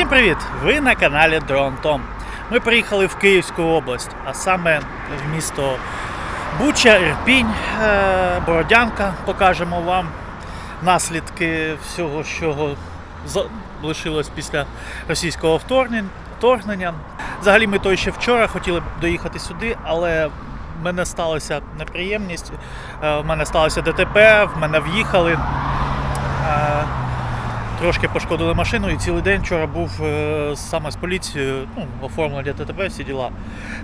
Всім привіт! Ви на каналі Дрон Том. Ми приїхали в Київську область, а саме в місто Буча, Ірпінь, е, Бородянка. Покажемо вам наслідки всього, що за- лишилось після російського вторгнення. Взагалі, ми то ще вчора хотіли доїхати сюди, але в мене сталася неприємність. Е, В мене сталося ДТП, в мене в'їхали. Трошки пошкодили машину і цілий день вчора був е, саме з поліцією, ну, оформлення ДТП, всі діла.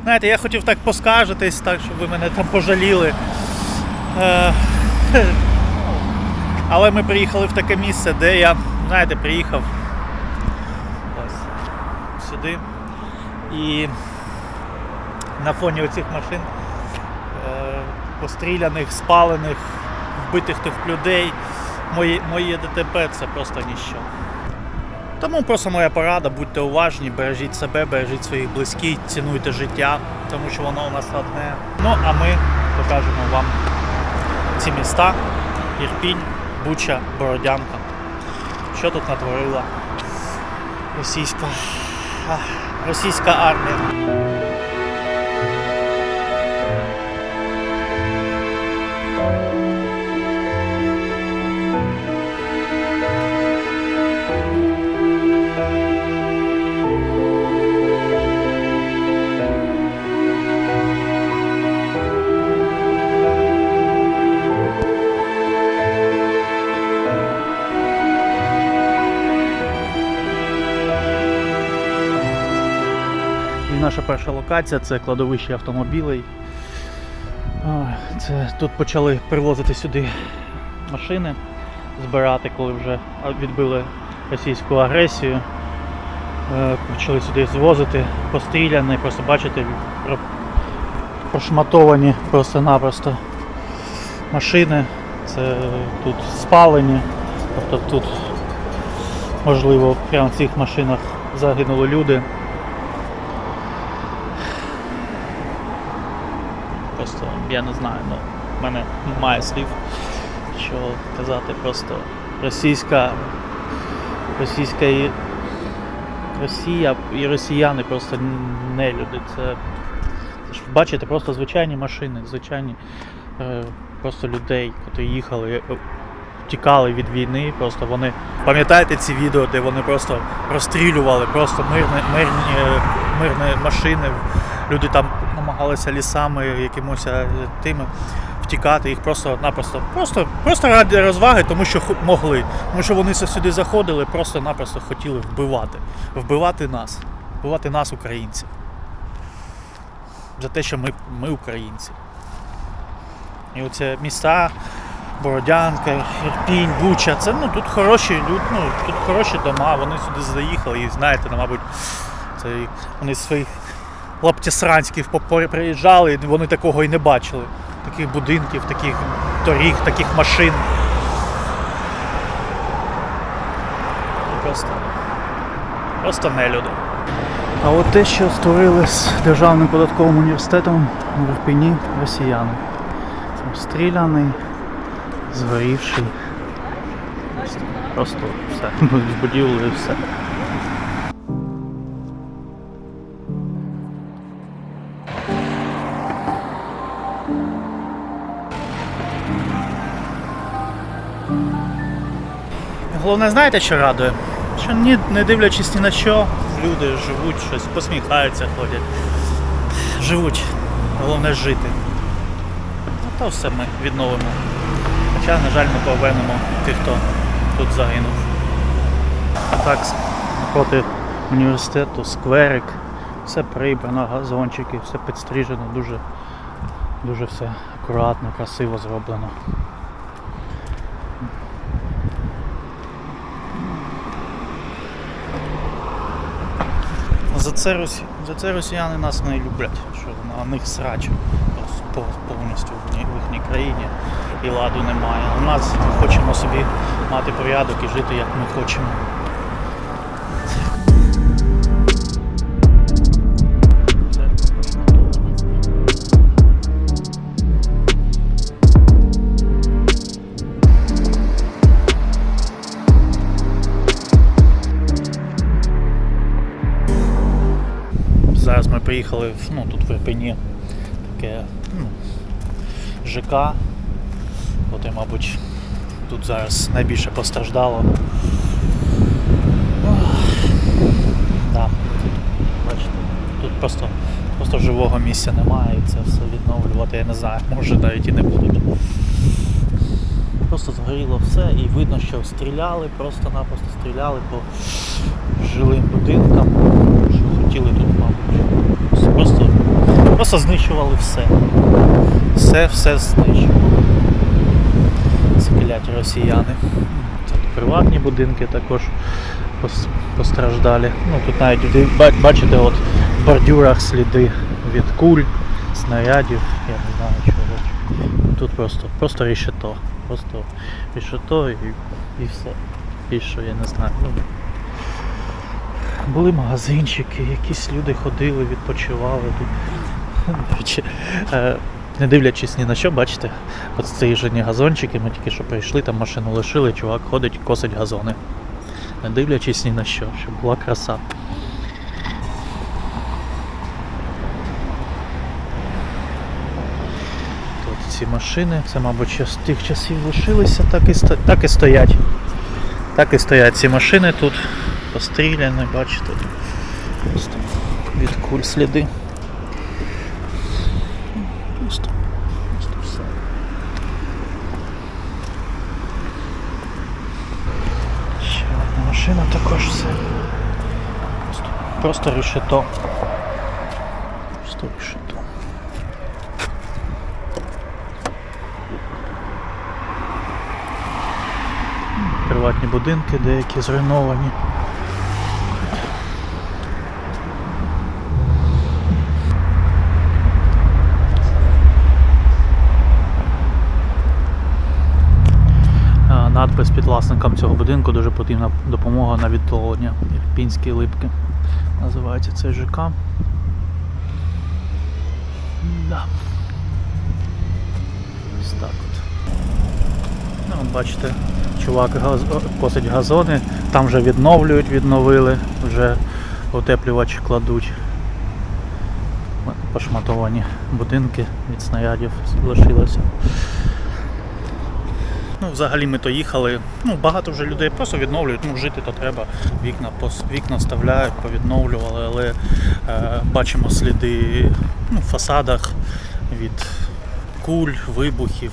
Знаєте, я хотів так поскаржитись, так, щоб ви мене там пожаліли. Е, але ми приїхали в таке місце, де я, знаєте, приїхав ось сюди. І на фоні оцих машин е, постріляних, спалених, вбитих тих людей. Моє, моє ДТП це просто ніщо. Тому просто моя порада, будьте уважні, бережіть себе, бережіть своїх близьких, цінуйте життя, тому що воно у нас одне. Ну а ми покажемо вам ці міста: Ірпінь, Буча, Бородянка. Що тут натворила російська, російська армія. Наша перша локація це кладовище автомобілей. Це, тут почали привозити сюди машини, збирати, коли вже відбили російську агресію. Е, Почали сюди звозити, постріляні, просто бачите, про- пошматовані просто-напросто машини. Це тут спалені. Тобто тут, можливо, прямо в цих машинах загинули люди. Просто я не знаю, ну, в мене немає слів, що казати. Просто російська, російська і Росія і росіяни просто не люди. Це, це ж бачите, просто звичайні машини, звичайні е, просто людей, які їхали, е, втікали від війни. Просто вони пам'ятаєте ці відео, де вони просто розстрілювали просто мирні, мирні, е, мирні машини. Люди там намагалися лісами, якимось е, тими втікати, їх просто-напросто. Просто, просто ради розваги, тому що могли. Тому що вони сюди заходили, просто-напросто хотіли вбивати. Вбивати нас. Вбивати нас, українців. За те, що ми, ми українці. І оце міста, Бородянка, Ірпінь, Буча, це ну тут хороші люди, ну, тут хороші дома, вони сюди заїхали і знаєте, ну, мабуть, це вони своїх лаптісранських попо- приїжджали, і вони такого і не бачили. Таких будинків, таких доріг, таких машин. Просто, просто не люди. А от те, що створили з Державним податковим університетом в Ірпені росіяни. Обстріляний, згорівший. Просто все. З будівлею все. Головне, знаєте, що радує? Що ні, не дивлячись ні на що, люди живуть, щось посміхаються, ходять. Живуть. Головне жити. Ну то все ми відновимо. Хоча, на жаль, ми повернемо тих, хто тут загинув. А так, проти університету, скверик, все прибрано, газончики, все підстрижено, дуже, дуже все акуратно, красиво зроблено. За це, за це росіяни нас не люблять, що на них срач повністю в їхній- країні і ладу немає. У нас ми хочемо собі мати порядок і жити як ми хочемо. Приїхали ну, тут в Ірпені таке ну, ЖК. От і, мабуть, тут зараз найбільше постраждало. Да. Бачите, тут просто, просто живого місця немає і це все відновлювати, я не знаю, може навіть і не будуть. Просто згоріло все і видно, що стріляли, просто-напросто стріляли по жилим будинкам, що хотіли тут, мабуть. Просто, знищували все. Все, все знищували. Скляті росіяни. Тут приватні будинки також пос- постраждалі. Ну, тут навіть бачите от в бордюрах сліди від куль, снарядів, я не знаю чого. Тут просто, просто рішето. Просто рішето і, і все. Більше я не знаю. Ну, були магазинчики, якісь люди ходили, відпочивали тут. Е, не дивлячись ні на що, бачите, от стрижені газончики, ми тільки що прийшли, там машину лишили, чувак ходить, косить газони. Не дивлячись ні на що, щоб була краса. Тут ці машини, це, мабуть, з тих часів лишилися, так і, так і стоять. Так і стоять ці машини тут, постріляні, бачите. Просто від куль сліди. Просто, просто все. Ще одна машина також все. Просто, рішето. Просто рішето. Приватні будинки деякі зруйновані. Е, Надпис під власникам цього будинку дуже потрібна допомога на відновлення. Ірпінські липки. Називається цей ЖК. Да. Ось так от. Ну, бачите, чувак газ... косить газони, там вже відновлюють, відновили, вже утеплювач кладуть. Пошматовані будинки від снарядів залишилося. Ну, взагалі ми то їхали. Ну, багато вже людей просто відновлюють, ну жити то треба. Вікна вікна вставляють, повідновлювали, але е, бачимо сліди ну, в фасадах від куль, вибухів,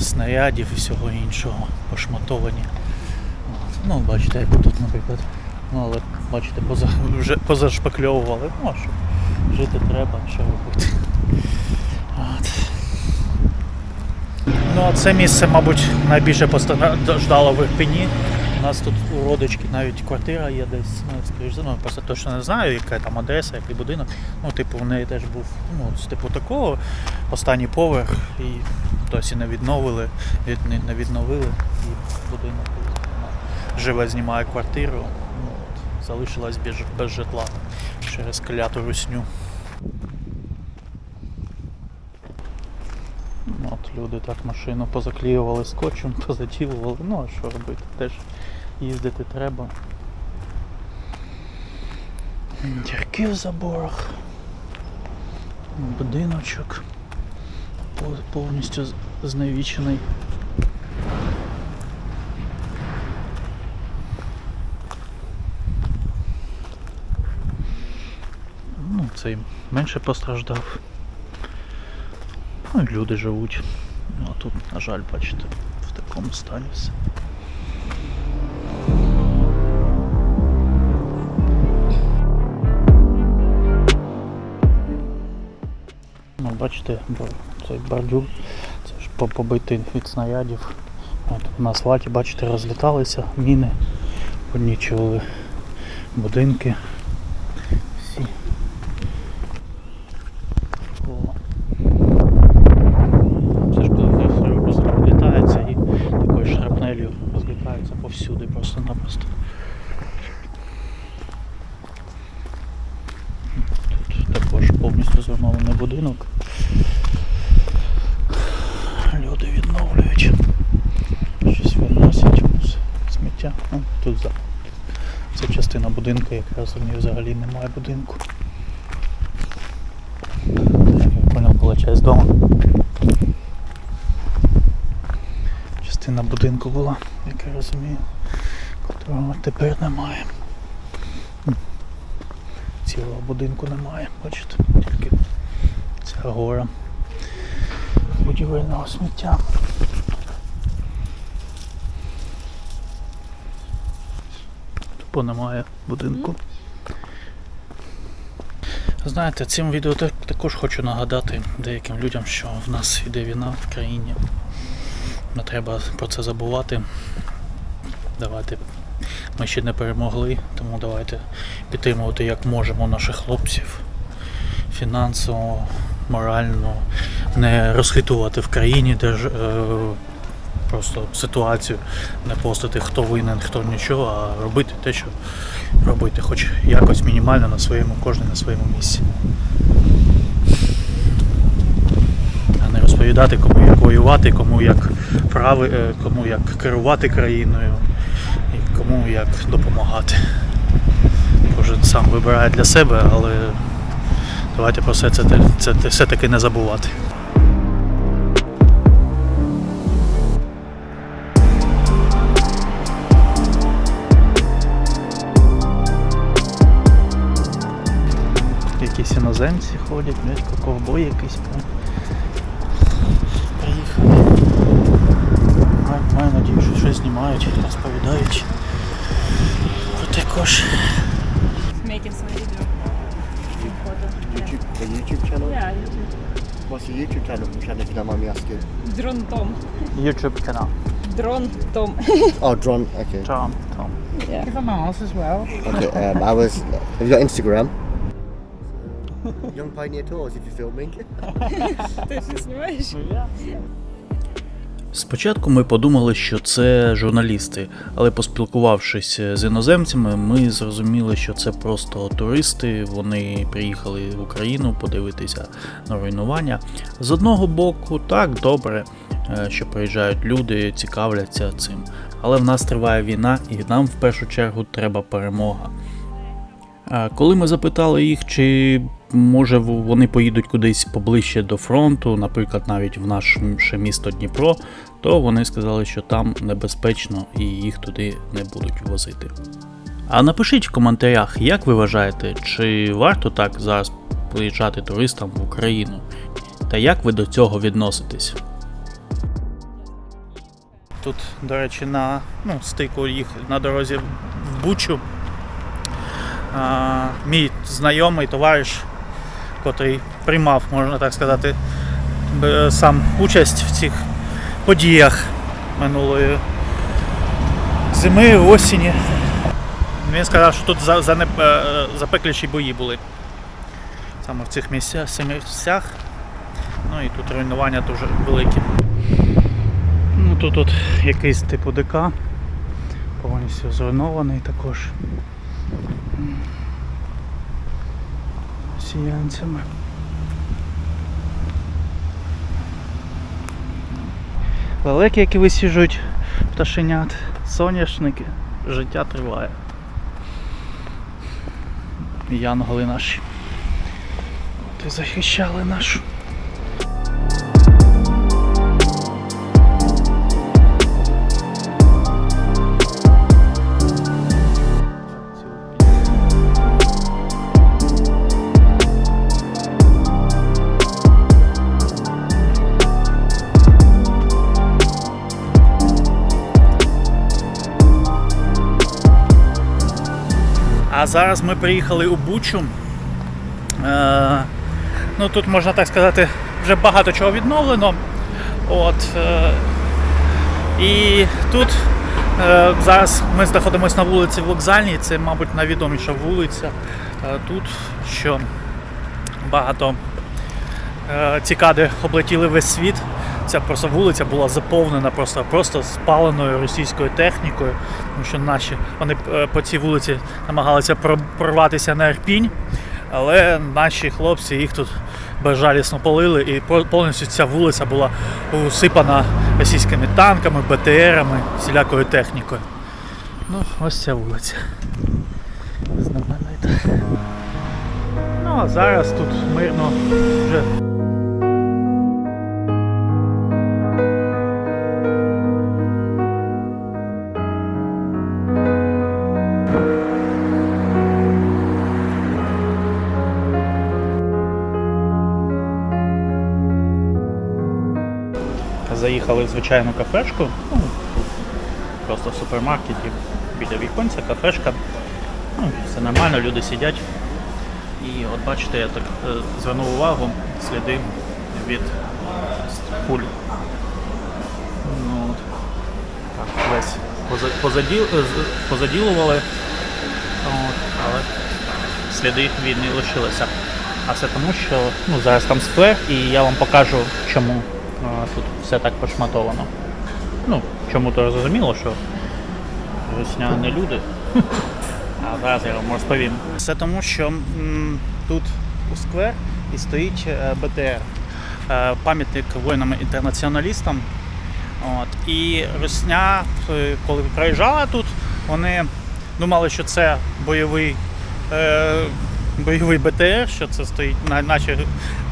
снарядів і всього іншого пошматовані. Ну, бачите, як тут, наприклад. Ну, але бачите, поза, вже позашпакльовували. Ну, а що? Жити треба, що робити. Ну, це місце, мабуть, найбільше постраждало в Ірпені. У нас тут у родички навіть квартира є десь, ну, за ну, просто точно не знаю, яка там адреса, який будинок. Ну, типу, в неї теж був ну, типу такого, останній поверх і досі не відновили, від, не, відновили і будинок вона живе, знімає квартиру. Ну, от, залишилась без, без житла через кляту русню. От люди так машину позаклеювали скотчем, позатілували. Ну а що робити? Теж їздити треба. Дірки в заборах. Будиночок. Повністю зневічений. Ну, цей менше постраждав. Люди живуть. Ну, а тут, на жаль, бачите, в такому стані все. Ну, бачите, цей бордюр, це ж побитий від снарядів. От на асфальті, бачите, розліталися міни, понічували будинки. Всі. О. Це ж коли хліб розлітається і такою шрапнелью розлітається повсюди просто-напросто. Тут також повністю зруйнований будинок. Люди відновлюють. Щось виносять мус- сміття. Ну, ній взагалі немає будинку. була часть дому. Частина будинку була, як я розумію, котрого тепер немає. Цілого будинку немає, бачите, тільки ця гора будівельного сміття. Тупо немає будинку. Знаєте, цим відео також хочу нагадати деяким людям, що в нас йде війна в країні. Не треба про це забувати. Давайте. Ми ще не перемогли, тому давайте підтримувати як можемо наших хлопців фінансово, морально, не розхитувати в країні, де ж, е, просто ситуацію, не постити, хто винен, хто нічого, а робити те, що робити, хоч якось мінімально на своєму, кожен на своєму місці. А не розповідати, кому як воювати, кому як прави, е, кому як керувати країною і кому як допомагати. Кожен сам вибирає для себе, але давайте про все це, це, це все-таки не забувати. Якісь іноземці ходять, дядько ковбой якийсь. Приїхали. Маю, маю надію, що щось знімають, розповідають. Про також. making some video. YouTube, the YouTube channel? Yeah, YouTube. What's the YouTube channel, channel if you don't mind me asking? Drone Tom. YouTube канал. Drone Tom. Oh, Dron, okay. Tom, Tom. yeah. Give a mouse as well. Okay, um, I was. Have you got Instagram? Young Pioneer Tours, if you're filming. Ти ж знімаєш? Спочатку ми подумали, що це журналісти, але поспілкувавшись з іноземцями, ми зрозуміли, що це просто туристи. Вони приїхали в Україну подивитися на руйнування. З одного боку, так добре, е, що приїжджають люди, цікавляться цим. Але в нас триває війна, і нам в першу чергу треба перемога. Коли ми запитали їх, чи може вони поїдуть кудись поближче до фронту, наприклад, навіть в наше місто Дніпро, то вони сказали, що там небезпечно і їх туди не будуть возити. А напишіть в коментарях, як ви вважаєте, чи варто так зараз приїжджати туристам в Україну? Та як ви до цього відноситесь? Тут, до речі, на ну, стику їх на дорозі в Бучу. Мій знайомий товариш, котрий приймав, можна так сказати, сам участь в цих подіях минулої зими, осені. Він сказав, що тут за, запекліші бої були. Саме в цих місцях, місцях. Ну і тут руйнування дуже великі. Ну тут от якийсь типу ДК, повністю зруйнований також. Сіянцями. Лелеки, які висіжуть пташенят, соняшники, життя триває. Янголи наші. Ти захищали нашу. Зараз ми приїхали у Бучу. Е, ну тут можна так сказати, вже багато чого відновлено. От, е, і тут е, зараз ми знаходимося на вулиці Вокзальній, це, мабуть, найвідоміша вулиця тут, що багато цікади облетіли весь світ. Ця просто вулиця була заповнена просто, просто спаленою російською технікою, тому що наші вони е, по цій вулиці намагалися прорватися на Ірпінь, але наші хлопці їх тут безжалісно полили, і повністю ця вулиця була усипана російськими танками, БТРами, всілякою технікою. Ну, ось ця вулиця. Знаменита. Ну а зараз тут мирно вже звичайну кафешку. Ну, просто в супермаркеті біля віконця, кафешка. Ну, все нормально, люди сидять. І от бачите, я так е, звернув увагу сліди від куль. Ну. Так, весь поза- позаділ, е, позаділували, от, але сліди вільні лишилися. А все тому, що ну, зараз там сквер, і я вам покажу, чому тут все так пошматовано. Ну, чому то зрозуміло, що русня не люди. А зараз я вам розповім. Все тому, що м, тут у сквер і стоїть е, БТР, е, пам'ятник воїнам-інтернаціоналістам. От. І Русня, е, коли проїжджала тут, вони думали, що це бойовий, е, бойовий БТР, що це стоїть на, наші,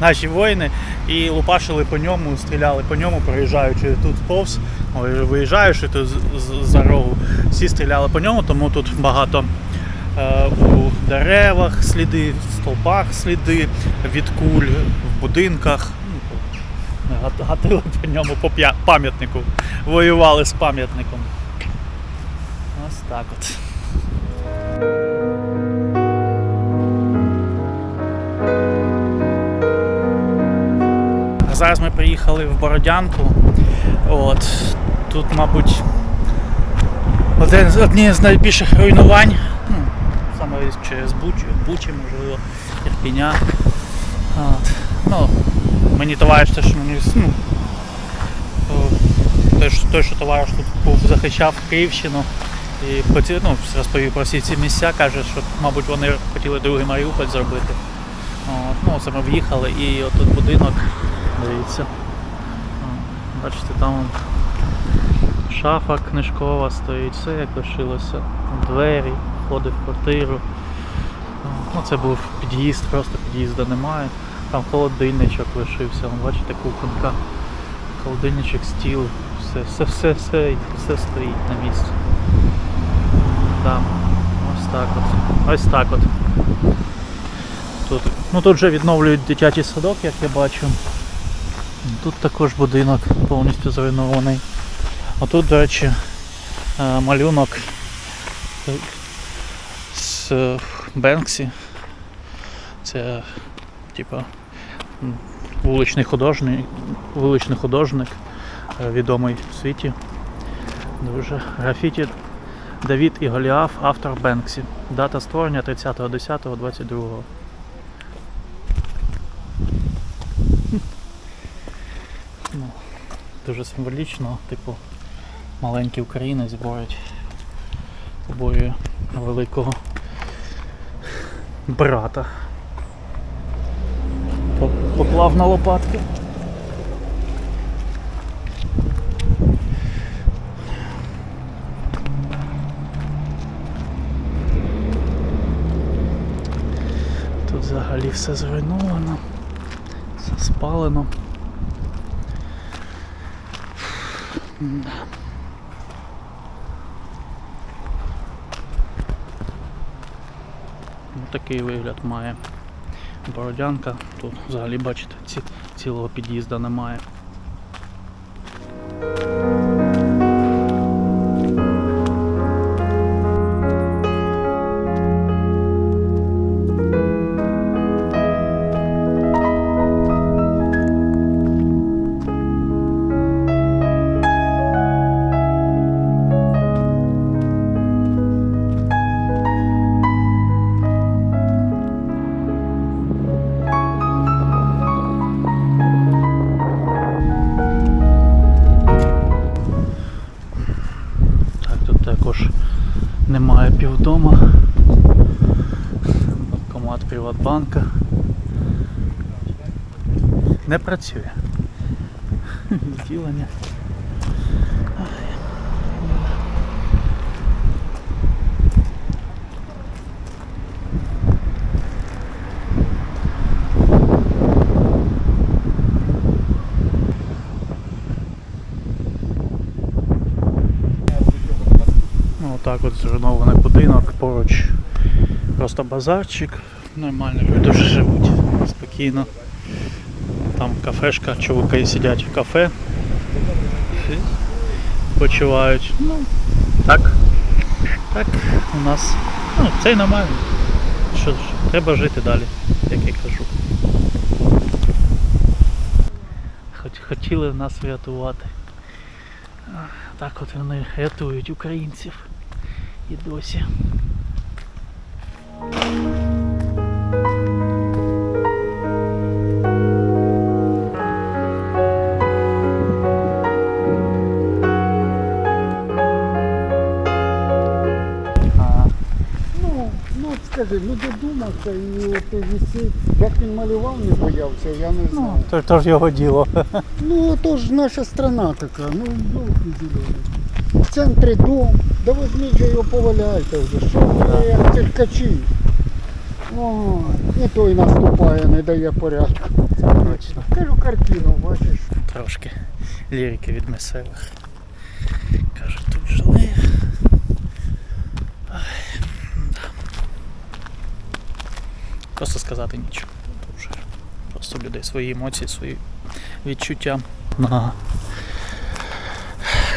наші воїни, і лупашили по ньому, стріляли по ньому, проїжджаючи тут повз, виїжджаючи тут за рогу, всі стріляли по ньому, тому тут багато е, у деревах сліди, в стовпах сліди від куль, в будинках. Ну, Гатили по ньому по пам'ятнику. Воювали з пам'ятником. Ось так от. Зараз ми приїхали в Бородянку. От. Тут, мабуть, один, одні з найбільших руйнувань. Ну, саме через Бучі, Бучі можливо, Ірпіня. От. Ну, мені товариш теж мені ну, той, що- товариш тут був, захищав Київщину і ну, розповів про всі ці місця, каже, що, мабуть, вони хотіли другий Маріуполь зробити. От, ну, це ми в'їхали і отут будинок, дивіться. Бачите, там шафа книжкова стоїть, все як лишилося. Двері, входи в квартиру. Ну, це був під'їзд, просто під'їзду немає. Там холодильничок лишився, вон, бачите, кухонька, холодильничок, стіл, все, все, все, все, все стоїть на місці. Да. Ось так от. Ось так от. Тут, ну тут вже відновлюють дитячий садок, як я бачу. Тут також будинок повністю зруйнований. А тут, до речі, е, малюнок е, з е, Бенксі. Це типа вуличний художник, вуличний художник, відомий в світі. Дуже графіті Давід і Голіаф, автор Бенксі. Дата створення 30.10.22. Ну, дуже символічно, типу, маленький українець борють побоює великого брата. Поклав на лопатки. Тут взагалі все зруйновано, все спалено. Ну, такий вигляд має бородянка. Тут взагалі бачите, ці, цілого під'їзду немає. Працює. Відділення. Ну, отак от зруйнований будинок, поруч просто базарчик. Нормально, люди вже живуть спокійно. Там кафешка, чуваки сидять в кафе. почувають. Ну, так. Так, у нас. Ну, це й нормально. Що ж, треба жити далі, як я кажу. Хоч хотіли нас врятувати. Так от вони рятують українців і досі. Додумався і от. Як він малював, не боявся, я не знаю. ну, то, то ж його діло. Ну, то ж наша страна така, ну йолки зелені. В центрі дом, да візьміть же його поваляйте вже, що ви як циркачі. О, і той наступає, не дає порядку. Точно. Кажу картину, бачиш. Трошки лірики від місцевих. Кажуть, тут жили. Ай, да. Просто сказати нічого. Тут вже просто в людей свої емоції, свої відчуття. На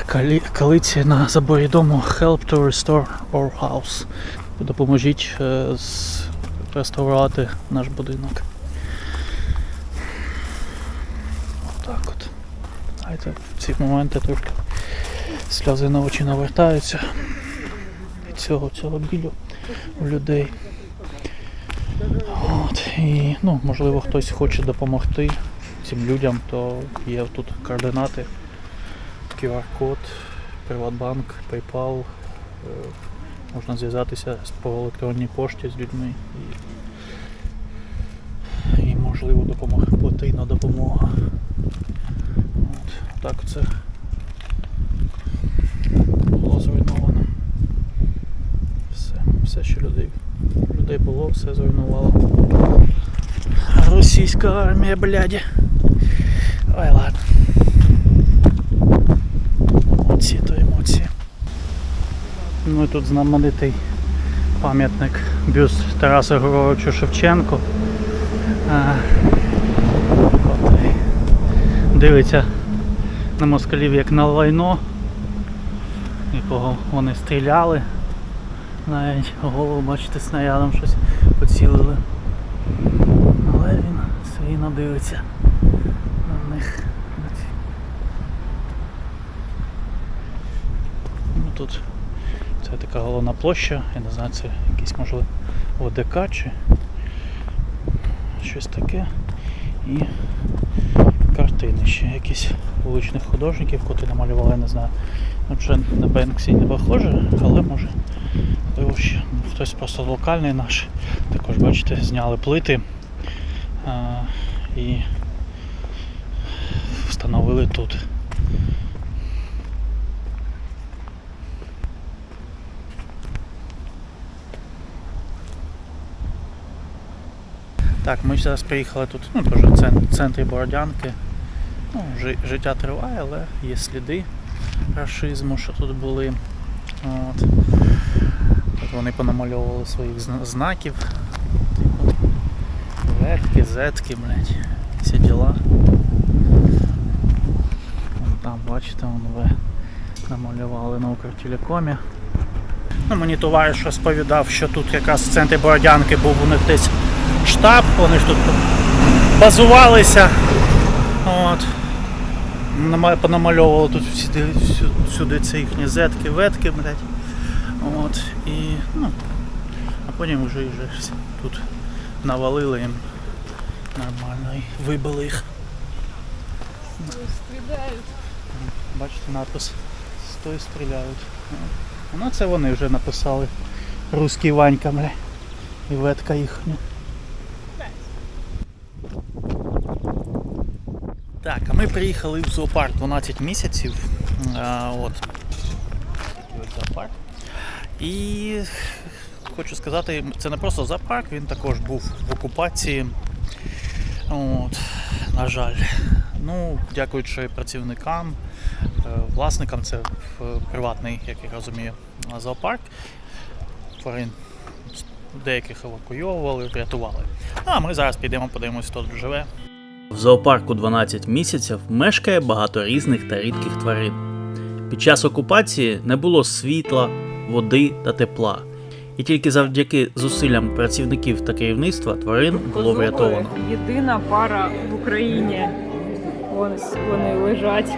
калі- калиці на заборі дому Help to restore our house. Допоможіть е, реставрувати наш будинок. Так от. Знаєте, в ці моменти трошки сльози на очі навертаються від цього, цього білю у людей. От, і, ну, можливо, хтось хоче допомогти цим людям, то є тут координати, QR-код, Приватбанк, PayPal. е, Можна зв'язатися по електронній пошті з людьми і, і можливо допомога, потрібна допомога. От, так це було зруйновано. Все, все, що людей, людей було, все зруйнувало. Російська армія, бляді. Ой, ладно. Емоції то емоції. Ну і тут знаменитий пам'ятник бюст Тараса Григоровича Шевченко. Дивиться на москалів як на лайно, якого вони стріляли. Навіть голову, бачите, снарядом щось поцілили. Але він свійно дивиться на них. Ну, тут це така головна площа, я не знаю, це якийсь можливо ОДК чи щось таке. І картини ще якісь вуличних художників, котрі намалювали, я не знаю. Ну, вже на Бенксі не похоже, але може ще ну, хтось просто локальний наш. Також, бачите, зняли плити а, і встановили тут. Так, ми зараз приїхали тут, ну теж в центрі Бородянки. Ну, життя триває, але є сліди рашизму, що тут були. От. Тут вони понамальовували своїх знаків. Типу, ветки, зетки, блядь, всі діла. Там, бачите, вон ви намалювали на Укртелекомі. Ну, мені товариш розповідав, що тут якраз в центрі Бородянки був у них десь штаб, вони ж тут базувалися. От. Нама- Понамальовували тут всюди, всю- всюди ці їхні зетки, ветки, блядь. От. І, ну, а потім вже, вже тут навалили їм нормально і вибили їх. Стріляють. Бачите напис Стой стріляють. Ну це вони вже написали. Руський Ванька, бля. І ветка їхня. Так, а ми приїхали в зоопарк 12 місяців. А, от. І хочу сказати, це не просто зоопарк, він також був в окупації. От, на жаль. Ну, дякуючи працівникам, е, власникам, це е, приватний, як я розумію, зоопарк. Тварин деяких евакуйовували, врятували. Ну, а ми зараз підемо, подивимося, хто тут живе. В зоопарку 12 місяців мешкає багато різних та рідких тварин. Під час окупації не було світла, води та тепла. І тільки завдяки зусиллям працівників та керівництва тварин було врятовано. Єдина пара в Україні. Ось вони лежать.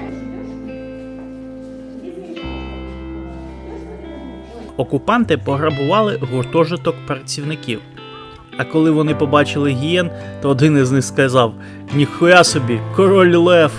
Окупанти пограбували гуртожиток працівників. А коли вони побачили гієн, то один із них сказав: Ніхуя собі, король лев!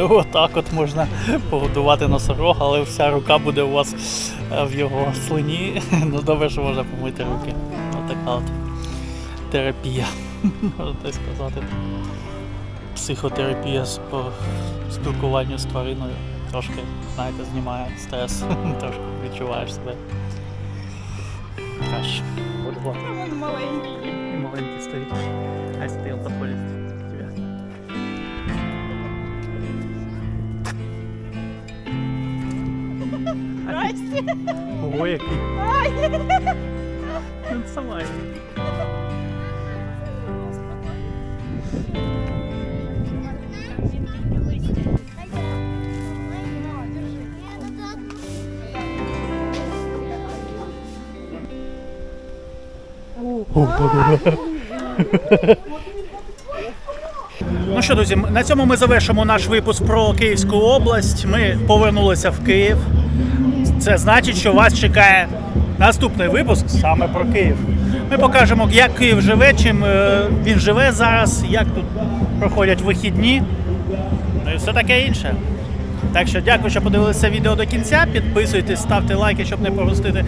Ну, отак от можна погодувати носорога, але вся рука буде у вас е, в його слині. Ну, добре, що можна помити руки. Отака от терапія, можна так сказати. Психотерапія по спілкуванню з твариною. Трошки, знаєте, знімає стрес, трошки відчуваєш себе краще. Маленький. Маленький стоит. Ой, який. Він сама. Ну що, друзі, на цьому ми завершимо наш випуск про Київську область. Ми повернулися в Київ. Це значить, що вас чекає наступний випуск саме про Київ. Ми покажемо, як Київ живе, чим е, він живе зараз, як тут проходять вихідні. Ну і все таке інше. Так що дякую, що подивилися відео до кінця. Підписуйтесь, ставте лайки, щоб не пропустити.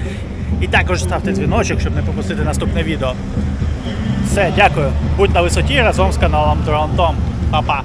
І також ставте дзвіночок, щоб не пропустити наступне відео. Все, дякую. Будь на висоті разом з каналом Дронтом. Па-па.